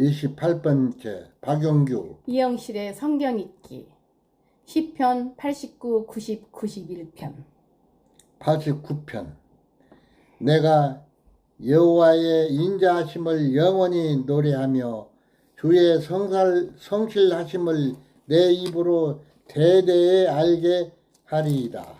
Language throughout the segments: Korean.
28번째 박용규. 이영실의 성경 읽기. 10편 89, 90, 91편. 89편. 내가 여호와의 인자하심을 영원히 노래하며 주의 성살, 성실하심을 내 입으로 대대에 알게 하리이다.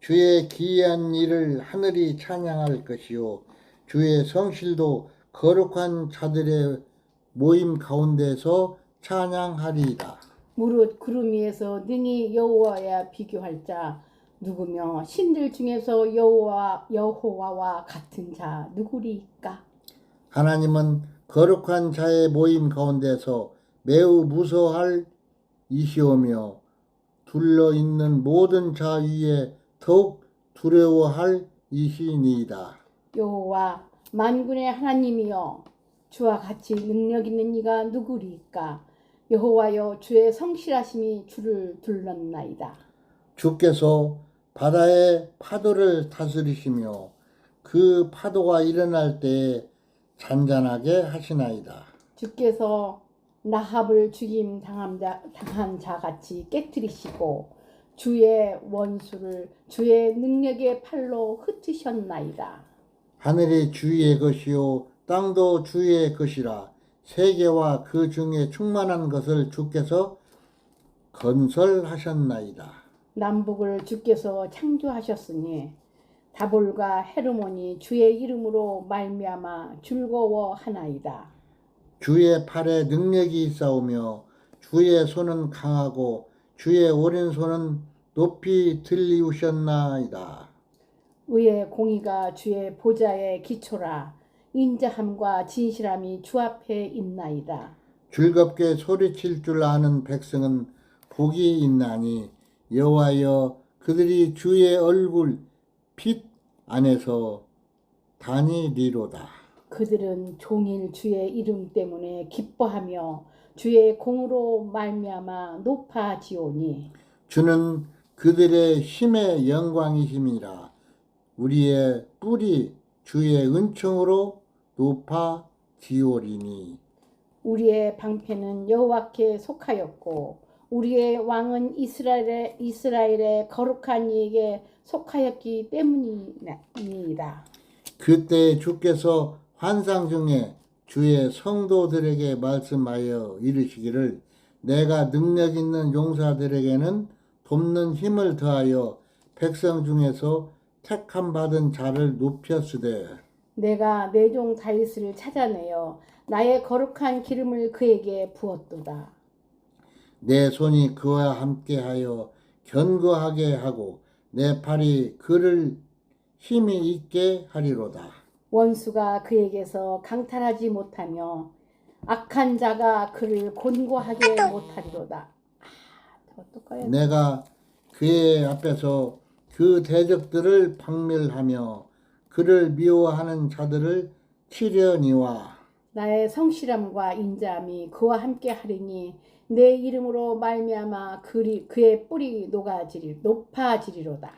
주의 기이한 일을 하늘이 찬양할 것이요 주의 성실도 거룩한 자들의 모임 가운데서 찬양하리이다. 무릇 구름 위에서 능히 여호와야 비교할 자 누구며 신들 중에서 여호와 여호와와 같은 자 누구리까? 하나님은 거룩한 자의 모임 가운데서 매우 무서워할 이시오며 둘러 있는 모든 자 위에 더욱 두려워할 이시니이다. 여호와 만군의 하나님이여 주와 같이 능력 있는 이가 누구리까? 여호와여 주의 성실하심이 주를 둘렀나이다. 주께서 바다의 파도를 다스리시며 그 파도가 일어날 때에 잔잔하게 하시나이다. 주께서 라합을 죽임 당한 자, 당한 자 같이 깨뜨리시고 주의 원수를 주의 능력의 팔로 흩으셨나이다. 하늘이 주의 것이요 땅도 주의 것이라 세계와 그 중에 충만한 것을 주께서 건설하셨나이다. 남북을 주께서 창조하셨으니 다볼과 헤르몬이 주의 이름으로 말미암아 즐거워하나이다. 주의 팔에 능력이 있사오며 주의 손은 강하고 주의 오른손은 높이 들리우셨나이다. 의의 공의가 주의 보좌의 기초라 인자함과 진실함이 주 앞에 있나이다. 즐겁게 소리칠 줄 아는 백성은 복이 있나니 여호와여 그들이 주의 얼굴 빛 안에서 다니리로다. 그들은 종일 주의 이름 때문에 기뻐하며 주의 공으로 말미암아 높아지오니. 주는 그들의 힘의 영광이심이라. 우리의 뿔이 주의 은총으로 높아지오리니. 우리의 방패는 여호와께 속하였고 우리의 왕은 이스라엘의 이스라엘의 거룩한 이에게 속하였기 때문이니이다. 그때 주께서 환상 중에 주의 성도들에게 말씀하여 이르시기를 내가 능력 있는 용사들에게는 돕는 힘을 더하여 백성 중에서 택함 받은 자를 높였으되 내가 내 종 다윗을 찾아내어 나의 거룩한 기름을 그에게 부었도다. 내 손이 그와 함께하여 견고하게 하고 내 팔이 그를 힘이 있게 하리로다. 원수가 그에게서 강탈하지 못하며 악한 자가 그를 곤고하게 못하리로다. 아. 내가 그의 앞에서 그 대적들을 박멸하며 그를 미워하는 자들을 치려니와 나의 성실함과 인자함이 그와 함께 하리니 내 이름으로 말미암아 그리 그의 뿌리 녹아지리 높아지리로다.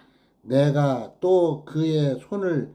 내가 또 그의 손을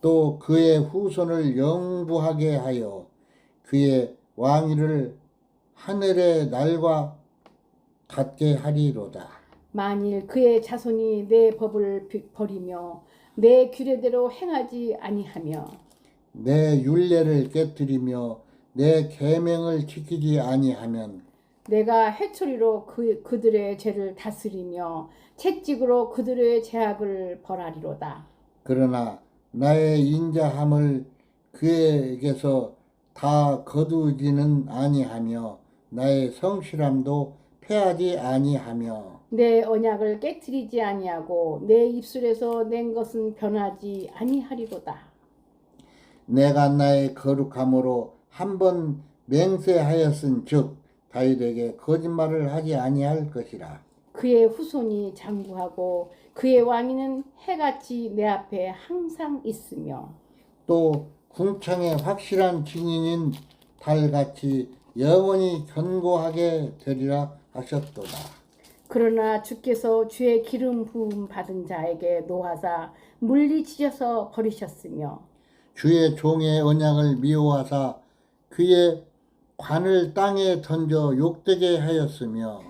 또 그의 후손을 영부하게 하여 그의 왕위를 하늘의 날과 같게 하리로다. 만일 그의 자손이 내 법을 비- 버리며 내 규례대로 행하지 아니하며 내 율례를 깨뜨리며 내 계명을 지키지 아니하면 내가 해초리로 그, 그들의 죄를 다스리며 채찍으로 그들의 죄악을 벌하리로다. 그러나 나의 인자함을 그에게서 다 거두지는 아니하며 나의 성실함도 패하지 아니하며 내 언약을 깨뜨리지 아니하고 내 입술에서 낸 것은 변하지 아니하리로다. 내가 나의 거룩함으로 한 번 맹세하였은즉 다윗에게 거짓말을 하지 아니할 것이라 그의 후손이 장구하고 그의 왕위는 해같이 내 앞에 항상 있으며 또 궁창의 확실한 증인인 달같이 영원히 견고하게 되리라 하셨도다. 그러나 주께서 주의 기름 부음 받은 자에게 노하사 물리치셔서 버리셨으며 주의 종의 언약을 미워하사 그의 관을 땅에 던져 욕되게 하였으며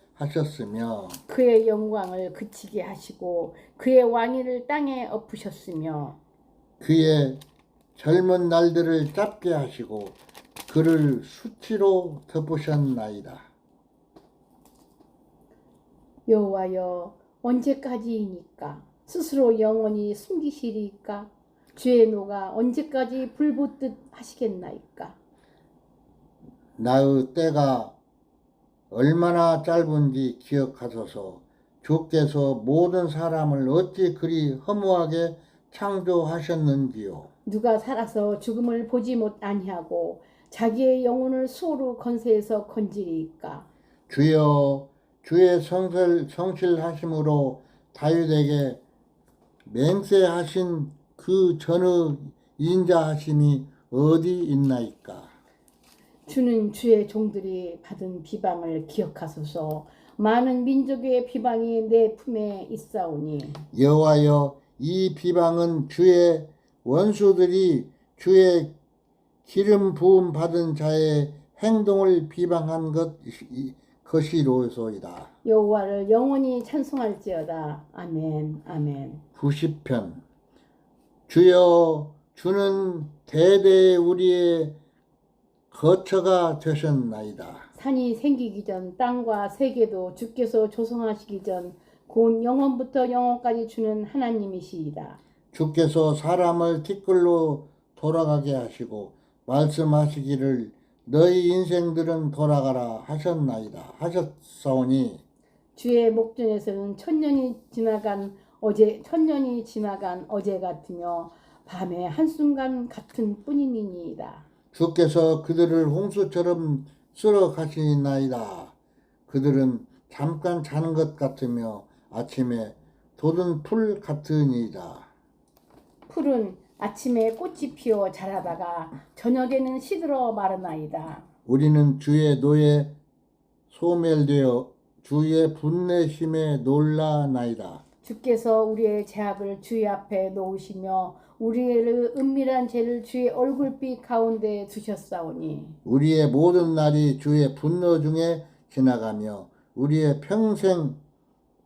하셨으며 그의 영광을 그치게 하시고 그의 왕위를 땅에 엎으셨으며 그의 젊은 날들을 짧게 하시고 그를 수치로 덮으셨나이다. 여호와여 언제까지이니까? 스스로 영원히 숨기시리까? 주의 노가 언제까지 불붙듯 하시겠나이까? 나의 때가 얼마나 짧은지 기억하소서. 주께서 모든 사람을 어찌 그리 허무하게 창조하셨는지요. 누가 살아서 죽음을 보지 못 아니하고 자기의 영혼을 수호로 건세에서 건지리이까? 주여 주의 성실, 성실하심으로 다윗에게 맹세하신 그 전의 인자하심이 어디 있나이까 주는 주의 종들이 받은 비방을 기억하소서. 많은 민족의 비방이 내 품에 있사오니. 여호와여 이 비방은 주의 원수들이 주의 기름 부음 받은 자의 행동을 비방한 것 것이로소이다. 여호와를 영원히 찬송할지어다. 아멘 아멘. 90편. 주여 주는 대대 우리의 거처가 되셨나이다. 산이 생기기 전 땅과 세계도 주께서 조성하시기 전 곧 영원부터 영원까지 주는 하나님이시이다. 주께서 사람을 티끌로 돌아가게 하시고 말씀하시기를 너희 인생들은 돌아가라 하셨나이다. 하셨사오니 주의 목전에서는 천년이 지나간 어제 천년이 지나간 어제 같으며 밤의 한순간 같은 뿐이니이다. 주께서 그들을 홍수처럼 쓸어 가시나이다. 그들은 잠깐 자는 것 같으며 아침에 돋은 풀 같으니이다. 풀은 아침에 꽃이 피어 자라다가 저녁에는 시들어 마르나이다. 우리는 주의 노에 소멸되어 주의 분내심에 놀라나이다. 주께서 우리의 죄악을 주의 앞에 놓으시며 우리의 은밀한 죄를 주의 얼굴빛 가운데 두셨사오니 우리의 모든 날이 주의 분노 중에 지나가며 우리의 평생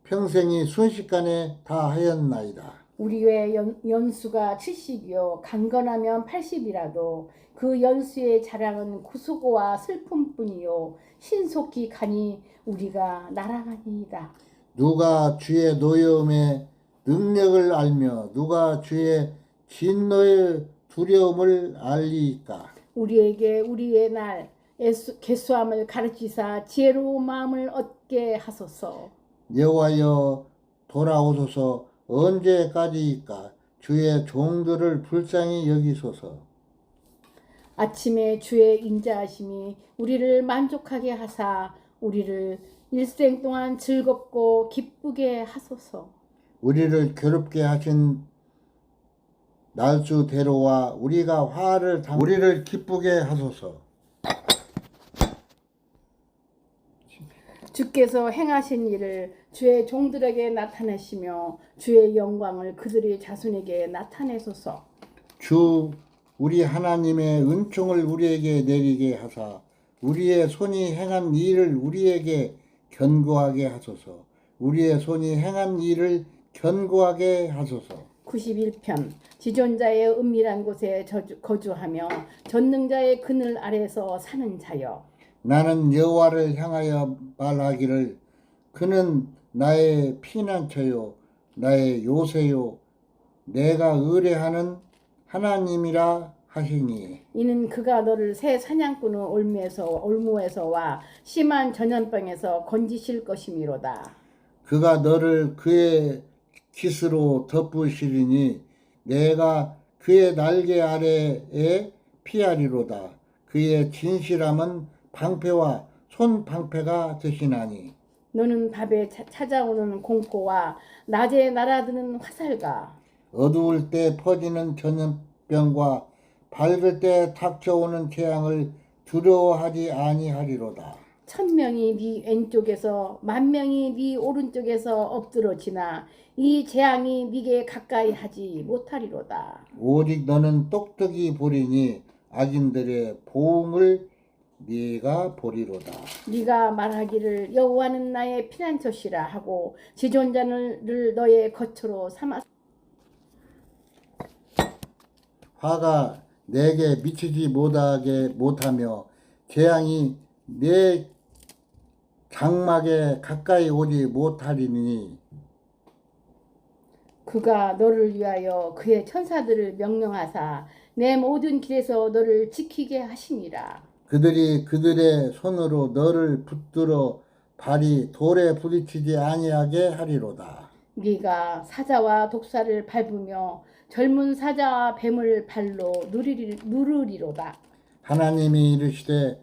평생이 순식간에 다 하였나이다. 우리의 연, 연수가 70이요 강건하면 80이라도 그 연수의 자랑은 구수고와 슬픔뿐이요 신속히 가니 우리가 날아가니이다. 누가 주의 노여움의 능력을 알며 누가 주의 진노의 두려움을 알리까? 우리에게 우리의 날 개수함을 가르치사 지혜로운 마음을 얻게 하소서. 여호와여 돌아오소서 언제까지이까? 주의 종들을 불쌍히 여기소서. 아침에 주의 인자하심이 우리를 만족하게 하사 우리를 일생 동안 즐겁고 기쁘게 하소서. 우리를 괴롭게 하신 날수대로와 우리가 화를 당 우리를 기쁘게 하소서. 주께서 행하신 일을 주의 종들에게 나타내시며 주의 영광을 그들의 자손에게 나타내소서. 주 우리 하나님의 은총을 우리에게 내리게 하사 우리의 손이 행한 일을 우리에게 견고하게 하소서. 우리의 손이 행한 일을 견고하게 하소서. 91편 지존자의 은밀한 곳에 저주- 거주하며 전능자의 그늘 아래서 사는 자여 나는 여호와를 향하여 말하기를 그는 나의 피난처요 나의 요새요 내가 의뢰하는 하나님이라 하시니. 이는 그가 너를 새 사냥꾼의 올무에서 올무에서와 심한 전염병에서 건지실 것이미로다. 그가 너를 그의 깃으로 덮으시리니 내가 그의 날개 아래에 피하리로다. 그의 진실함은 방패와 손 방패가 되시나니. 너는 밤에 차- 찾아오는 공포와 낮에 날아드는 화살과 어두울 때 퍼지는 전염병과 밝을 때 닥쳐오는 재앙을 두려워하지 아니하리로다. 천 명이 네 왼쪽에서 만 명이 네 오른쪽에서 엎드러지나 이 재앙이 네게 가까이 하지 못하리로다. 오직 너는 똑똑히 보리니 악인들의 보응을 네가 보리로다. 네가 말하기를 여호와는 나의 피난처시라 하고 지존자를 너의 거처로 삼아 화가 내게 미치지 못하게 못하며 재앙이 내 장막에 가까이 오지 못하리니 그가 너를 위하여 그의 천사들을 명령하사 내 모든 길에서 너를 지키게 하시니라. 그들이 그들의 손으로 너를 붙들어 발이 돌에 부딪히지 아니하게 하리로다. 네가 사자와 독사를 밟으며 젊은 사자와 뱀을 발로 누리리, 누르리로다. 하나님이 이르시되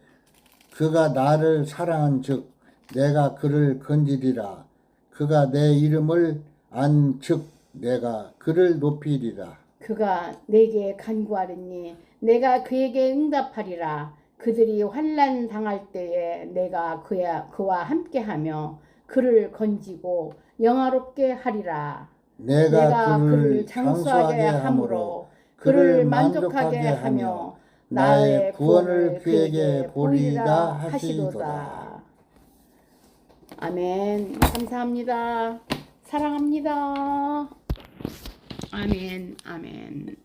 그가 나를 사랑한 즉 내가 그를 건지리라 그가 내 이름을 안 즉 내가 그를 높이리라 그가 내게 간구하리니 내가 그에게 응답하리라. 그들이 환난 당할 때에 내가 그야 그와 함께하며 그를 건지고 영화롭게 하리라. 내가, 내가 그를 장수하게 함으로 그를 만족하게 하며 나의 구원을 그에게 보이리라 하시도다. 아멘. 감사합니다. 사랑합니다. 아멘. 아멘.